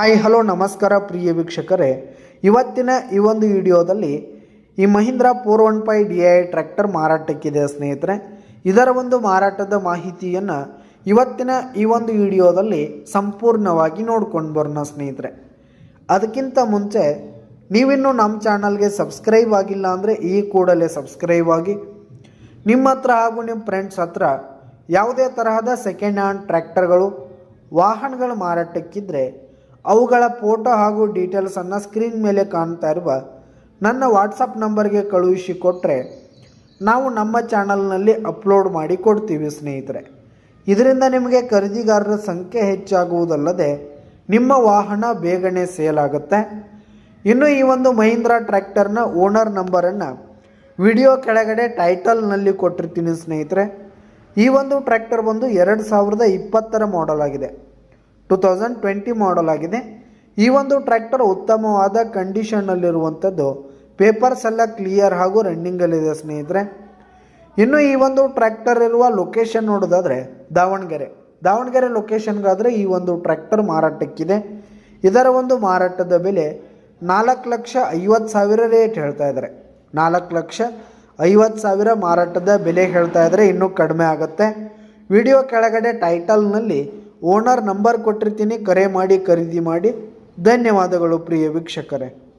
Hi, hello, ನಮಸ್ಕಾರ ಪ್ರಿಯ ವೀಕ್ಷಕರೇ. ಇವತ್ತಿನ ಈ ಒಂದು ವಿಡಿಯೋದಲ್ಲಿ ಈ Mahindra four one five D I tractor ಮಾರಾಟಕ್ಕಿದೆ ಸ್ನೇಹಿತರೆ. ಇದರ ಒಂದು ಮಾರಾಟದ ಮಾಹಿತಿಯನ್ನು ಇವತ್ತಿನ ಈ ಒಂದು ವಿಡಿಯೋದಲ್ಲಿ ಸಂಪೂರ್ಣವಾಗಿ ನೋಡ್ಕೊಂಡು ಬರೋಣ ಸ್ನೇಹಿತರೆ. ಅದಕ್ಕಿಂತ ಮುಂಚೆ ನೀವಿನ್ನೂ ನಮ್ಮ ಚಾನಲ್ಗೆ ಸಬ್ಸ್ಕ್ರೈಬ್ ಆಗಿಲ್ಲ ಅಂದರೆ ಈ ಕೂಡಲೇ ಸಬ್ಸ್ಕ್ರೈಬ್ ಆಗಿ. ನಿಮ್ಮ ಹತ್ರ ಹಾಗೂ ನಿಮ್ಮ ಫ್ರೆಂಡ್ಸ್ ಹತ್ರ ಯಾವುದೇ ತರಹದ ಸೆಕೆಂಡ್ ಹ್ಯಾಂಡ್ ಟ್ರ್ಯಾಕ್ಟರ್ಗಳು, ವಾಹನಗಳು ಮಾರಾಟಕ್ಕಿದ್ರೆ ಅವುಗಳ ಫೋಟೋ ಹಾಗೂ ಡೀಟೇಲ್ಸನ್ನು ಸ್ಕ್ರೀನ್ ಮೇಲೆ ಕಾಣ್ತಾ ಇರುವ ನನ್ನ ವಾಟ್ಸಪ್ ನಂಬರ್ಗೆ ಕಳುಹಿಸಿ ಕೊಟ್ಟರೆ ನಾವು ನಮ್ಮ ಚಾನಲ್ನಲ್ಲಿ ಅಪ್ಲೋಡ್ ಮಾಡಿ ಕೊಡ್ತೀವಿ, ಸ್ನೇಹಿತರೆ. ಇದರಿಂದ ನಿಮಗೆ ಖರೀದಿಗಾರರ ಸಂಖ್ಯೆ ಹೆಚ್ಚಾಗುವುದಲ್ಲದೆ ನಿಮ್ಮ ವಾಹನ ಬೇಗನೆ ಸೇಲ್ ಆಗುತ್ತೆ ಇನ್ನು ಈ ಒಂದು ಮಹೀಂದ್ರ ಟ್ರ್ಯಾಕ್ಟರ್ನ ಓನರ್ ನಂಬರನ್ನು ವಿಡಿಯೋ ಕೆಳಗಡೆ ಟೈಟಲ್ನಲ್ಲಿ ಕೊಟ್ಟಿರ್ತೀನಿ, ಸ್ನೇಹಿತರೆ. ಈ ಒಂದು ಟ್ರ್ಯಾಕ್ಟರ್ ಬಂದು ಎರಡು ಸಾವಿರದ ಇಪ್ಪತ್ತರ ಮಾಡೆಲ್ ಆಗಿದೆ. ಟು ತೌಸಂಡ್ ಟ್ವೆಂಟಿ ಮಾಡೆಲ್ ಆಗಿದೆ. ಈ ಒಂದು ಟ್ರ್ಯಾಕ್ಟರ್ ಉತ್ತಮವಾದ ಕಂಡೀಷನ್ನಲ್ಲಿರುವಂಥದ್ದು ಪೇಪರ್ಸ್ ಎಲ್ಲ ಕ್ಲಿಯರ್ ಹಾಗೂ ರನ್ನಿಂಗಲ್ಲಿದೆ ಸ್ನೇಹಿತರೆ. ಇನ್ನು ಈ ಒಂದು ಟ್ರ್ಯಾಕ್ಟರ್ ಇರುವ ಲೊಕೇಶನ್ ನೋಡೋದಾದರೆ ದಾವಣಗೆರೆ. ದಾವಣಗೆರೆ ಲೊಕೇಶನ್ಗಾದರೆ ಈ ಒಂದು ಟ್ರ್ಯಾಕ್ಟರ್ ಮಾರಾಟಕ್ಕಿದೆ. ಇದರ ಒಂದು ಮಾರಾಟದ ಬೆಲೆ ನಾಲ್ಕು ಲಕ್ಷ ಐವತ್ತು ಸಾವಿರ ರೇಟ್ ಹೇಳ್ತಾ ಇದ್ದಾರೆ. ನಾಲ್ಕು ಲಕ್ಷ ಐವತ್ತು ಸಾವಿರ ಮಾರಾಟದ ಬೆಲೆ ಹೇಳ್ತಾ ಇದ್ದಾರೆ ಇನ್ನೂ ಕಡಿಮೆ ಆಗುತ್ತೆ. ವಿಡಿಯೋ ಕೆಳಗಡೆ ಟೈಟಲ್ನಲ್ಲಿ ಓನರ್ ನಂಬರ್ ಕೊಟ್ಟಿರ್ತೀನಿ ಕರೆ ಮಾಡಿ ಖರೀದಿ ಮಾಡಿ. ಧನ್ಯವಾದಗಳು ಪ್ರಿಯ ವೀಕ್ಷಕರೇ.